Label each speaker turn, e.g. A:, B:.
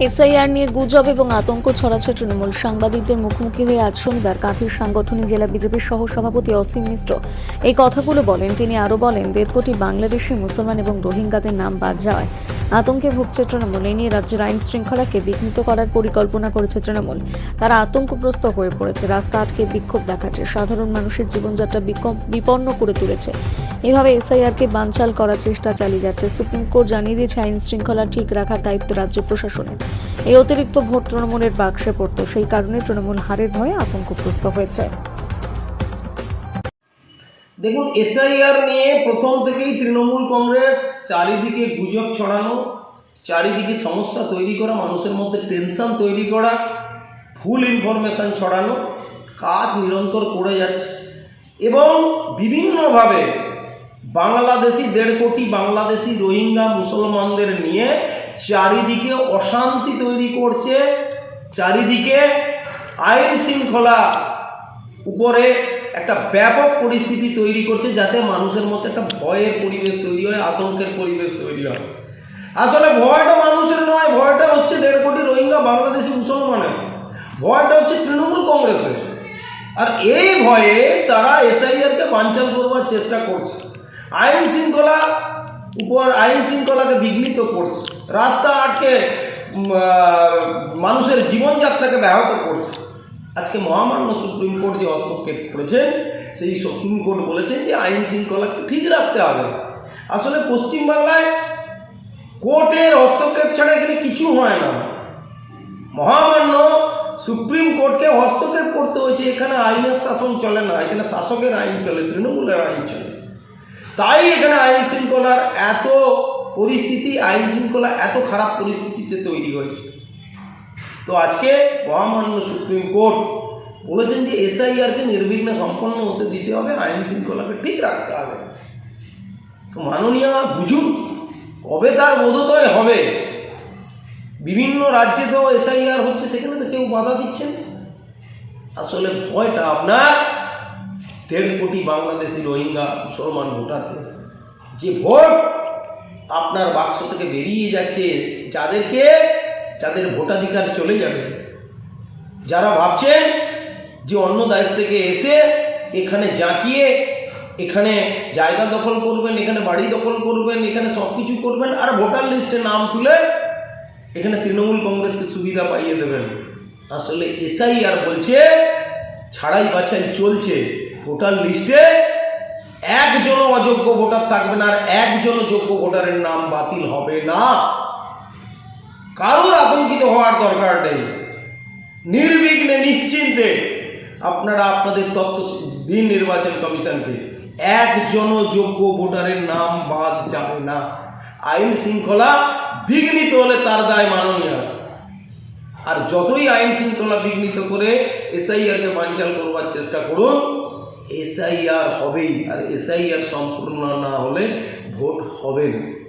A: SIR নিয়ে গুজব এবং আতঙ্ক ছড়াচ্ছে তৃণমূল সাংবাদিকদের মুখোমুখি হয়ে আজ শনিবার কাঁথির সাংগঠনিক জেলা বিজেপির সহ সভাপতি অসীম মিশ্র এই কথাগুলো বলেন। তিনি আরও বলেন, দেড় কোটি বাংলাদেশি মুসলমান এবং রোহিঙ্গাদের নাম বাদ যাওয়ায় আতঙ্কে ভুগছে তৃণমূল। এই নিয়ে রাজ্যের আইন শৃঙ্খলাকে বিঘ্নিত করার পরিকল্পনা করেছে তৃণমূল। তারা আতঙ্কগ্রস্ত হয়ে পড়েছে। রাস্তা আটকে বিক্ষোভ দেখাচ্ছে। সাধারণ মানুষের জীবনযাত্রা বিপন্ন করে তুলেছে। এভাবে এসআইআরকে বানচাল করার চেষ্টা চালিয়ে যাচ্ছে। সুপ্রিম কোর্ট জানিয়ে দিয়েছে, আইন শৃঙ্খলা ঠিক রাখার দায়িত্ব রাজ্য প্রশাসনের। এই অতিরিক্ত ভোট তৃণমূলের বাক্সে পড়ত। সেই কারণে তৃণমূল হারের ভয়ে আতঙ্কগ্রস্ত হয়েছে।
B: দেখুন এসআইআর নিয়ে প্রথম থেকেই তৃণমূল কংগ্রেস চারিদিকে গুজব ছড়ানো, চারিদিকে সমস্যা তৈরি করা, মানুষের মধ্যে টেনশন তৈরি করা, ভুল ইনফরমেশান ছড়ানো, কাজ নিরন্তর করে যাচ্ছে। এবং বিভিন্নভাবে বাংলাদেশি দেড় কোটি বাংলাদেশি রোহিঙ্গা মুসলমানদের নিয়ে চারিদিকে অশান্তি তৈরি করছে, চারিদিকে আইন শৃঙ্খলা উপরে একটা ব্যাপক পরিস্থিতি তৈরি করছে যাতে মানুষের মধ্যে একটা ভয়ের পরিবেশ তৈরি হয়, আতঙ্কের পরিবেশ তৈরি হয়। আসলে ভয়টা মানুষের নয়, ভয়টা হচ্ছে দেড় কোটি রোহিঙ্গা বাংলাদেশি মুসলমানের। ভয়টা হচ্ছে তৃণমূল কংগ্রেসের। আর এই ভয়ে তারা এসআইআরকে বানচাল করবার চেষ্টা করছে। আইন শৃঙ্খলা উপর আইন শৃঙ্খলাকে বিঘ্নিত করছে। রাস্তা আটকে মানুষের জীবনযাত্রাকে ব্যাহত করছে। আজকে মহামান্য সুপ্রিম কোর্ট যে হস্তক্ষেপ করেছেন সেই সুপ্রিম কোর্ট বলেছেন যে আইন শৃঙ্খলাকে ঠিক রাখতে হবে। আসলে পশ্চিমবাংলায় কোর্টের হস্তক্ষেপ ছাড়া এখানে কিছু হয় না। মহামান্য সুপ্রিম কোর্টকে হস্তক্ষেপ করতে হয়েছে, এখানে আইনের শাসন চলে না, এখানে শাসকের আইন চলে, তৃণমূলের আইন চলে। তাই এখানে আইন শৃঙ্খলার এত পরিস্থিতি, আইন শৃঙ্খলা এত খারাপ পরিস্থিতিতে তৈরি হয়েছে। তো আজকে মহামান্য সুপ্রিম কোর্ট বলেছেন যে এসআইআরকে নির্বিঘ্নে সম্পন্ন হতে দিতে হবে, আইন শৃঙ্খলাকে ঠিক রাখতে হবে। তো মাননীয়, বুঝুন, কবে তার বোধোদয় হবে? বিভিন্ন রাজ্যে তো এসআইআর হচ্ছে, সেখানে তো কেউ বাধা দিচ্ছেন। আসলে ভয়টা আপনার দেড় কোটি বাংলাদেশি রোহিঙ্গা, মুসলমান ভোটারদের। যে ভোট আপনার বাক্স থেকে বেরিয়ে যাচ্ছে, যাদেরকে যাদের ভোটাধিকার চলে যাবে, যারা ভাবছেন যে অন্য দেশ থেকে এসে এখানে জাঁকিয়ে, এখানে জায়গা দখল করবেন, এখানে বাড়ি দখল করবেন, এখানে সব কিছু করবেন, আর ভোটার লিস্টে নাম তুলে এখানে তৃণমূল কংগ্রেসকে সুবিধা পাইয়ে দেবেন। আসলে এসআই আর বলছে, ছাড়াই বাছাই চলছে। ভোটার লিস্টে একজনও অযোগ্য ভোটার থাকবে না, আর একজনও যোগ্য ভোটারের নাম বাতিল হবে না। কারোর আতঙ্কিত হওয়ার দরকার নেই। নির্বিঘ্নে, নিশ্চিন্তে আপনারা আপনাদের তথ্য দিন নির্বাচন কমিশনকে একজনও যোগ্য ভোটারের নাম বাদ যাবে না। আইন শৃঙ্খলা বিঘ্নিত হলে তার দায় মাননীয়। আর যতই আইন শৃঙ্খলা বিঘ্নিত করে এসআইআরকে বানচাল করবার চেষ্টা করুন, এসআইআর হবেই। আর এসআইআর সম্পূর্ণ না হলে ভোট হবে না।